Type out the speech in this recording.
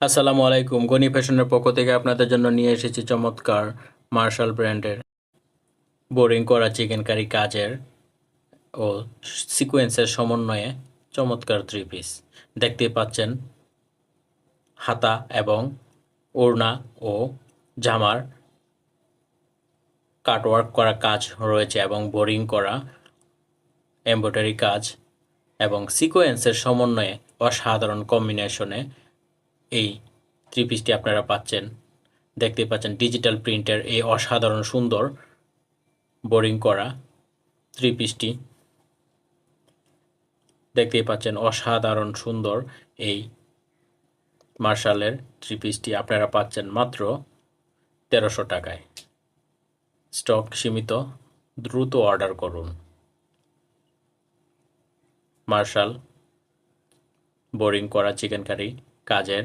আসসালামু আলাইকুম। গনি ফ্যাশনের পক্ষ থেকে আপনাদের জন্য নিয়ে এসেছি চমৎকার মার্শাল ব্র্যান্ডের বোরিং করা চিকেন কারি কাজের ও সিকোয়েন্সের সমন্বয়ে চমৎকার থ্রি পিস দেখতে পাচ্ছেন হাতা এবং ওড়না ও জামার কাটওয়ার্ক করা কাজ রয়েছে এবং বোরিং করা এমব্রয়ডারি কাজ এবং সিকোয়েন্সের সমন্বয়ে অসাধারণ কম্বিনেশনে এই থ্রি পিসটি আপনারা পাচ্ছেন। দেখতে পাচ্ছেন ডিজিটাল প্রিন্টের এই অসাধারণ সুন্দর বোরিং করা থ্রি দেখতেই পাচ্ছেন, অসাধারণ সুন্দর এই মার্শালের থ্রি পিসটি আপনারা পাচ্ছেন মাত্র তেরোশো টাকায়। স্টক সীমিত, দ্রুত অর্ডার করুন। মার্শাল বোরিং করা চিকেন কারি কাজের